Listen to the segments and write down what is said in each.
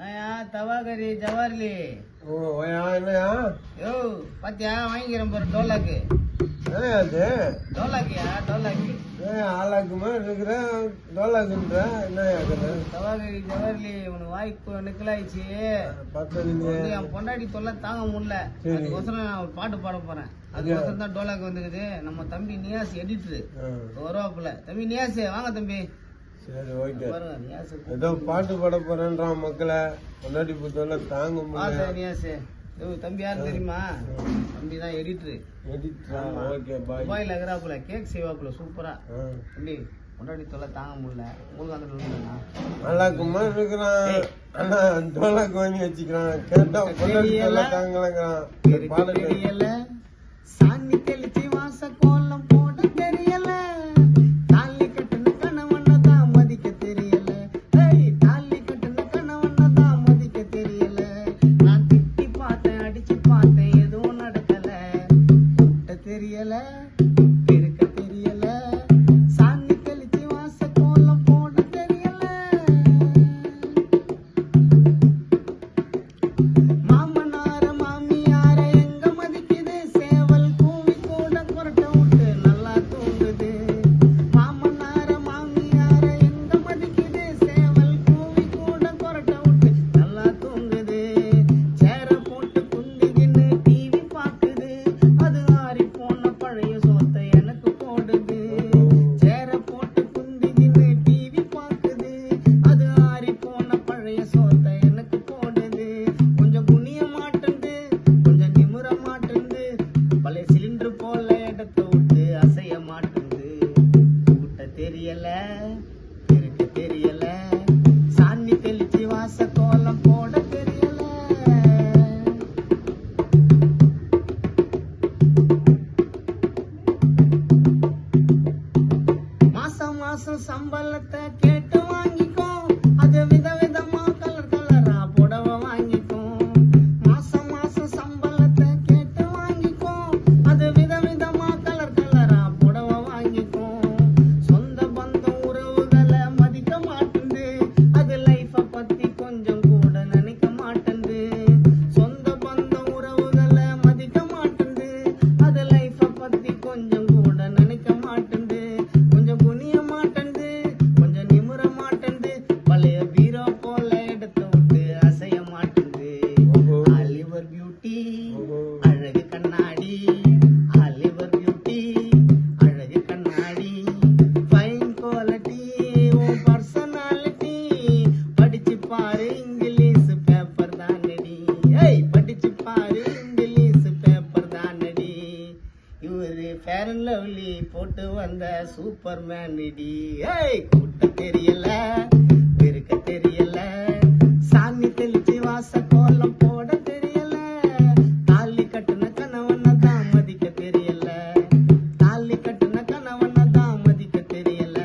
நாயா தவாகரி ஜவார்லி. ஓ ஓயா என்னயா? யோ பாத்தியா வாங்கிக்கிறேன் பாரு டோலாக்கு என்னயா அது? டோலாக்கியா டோலாக்கு ஏன் டோலாக்குன்ற தவாகரி ஜவார்லி உனக்கு வாய்ப்பு நிக்கலாயிடுச்சு. என் பொண்டாடி தொல்லை தாங்க முடியல. சரி. அதுக்கோசரம் நான் ஒரு பாட்டு பாட போறேன். அதுக்கோசரம் தான் டோலாக்கு வந்துக்குது நம்ம தம்பி நியாஸ் எடிட்டரு வருவாப்புல. தம்பி நியாஸ் வாங்க தம்பி. சரி ஓகே. ஏதோ பாட்டு பாட போறேன்றான் மக்களை. பொண்டாட்டி புத்தோல தாங்க முடியல. தம்பி யாரு தெரியுமா? தம்பி தான் எடிட்டரு எடிட்டா ஓகே பாய் துபாயில இருக்கிறாப்புல கேக் செய்வாப்புல சூப்பரா தம்பி பொண்டாடி தொல்லை தாங்க முடியல. அந்த நோண்டுண்ணா நல்லாக்குமா இருக்கிறான். ஆனா டோலாக்கு வாங்கி வச்சுக்கிறான். கேட்டா தாங்கலங்கிறான். சாமி போட்டு வந்த சூப்பர் மேனிடி ஏய் கூட்ட தெரியல பெருக்க தெரியல. சாமி தெளிச்சு வாச கோலம் போட தெரியல. தாலி கட்டுன கணவன தான் மதிக்க தெரியல. தாலி கட்டுன கணவன தான் மதிக்க தெரியல.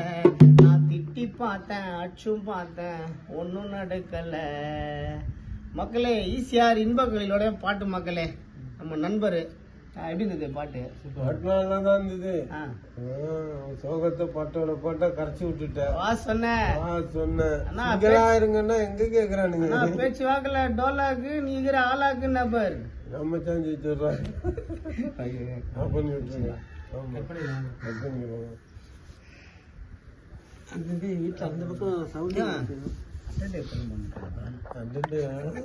நான் திட்டி பார்த்தேன் அச்சும் பார்த்தேன் ஒன்றும் நடக்கல. மக்களே ஈசிஆர் இன்பங்களிலோட பாட்டு மக்களே நம்ம நண்பர் எப்படி இருந்தது பாட்டு? பாட்டு நல்லா தான் இருந்தது சோகத்தை பாட்டோட பாட்டா கரைச்சி விட்டுட்டேன் வா சொன்னேன் ஆ, சொன்னேன் சிங்கரா இருங்கன்னா எங்க கேக்குறானுங்க? பேச்சு வாக்குல டோலாக்கு நீ இருக்கிற ஆளாக்கு நபர். நம்ம சாஞ்சி வச்சிடுறோம் ஆஃப் பண்ணி விட்டுருங்க. வீட்டுல அந்த பக்கம் சவுண்ட்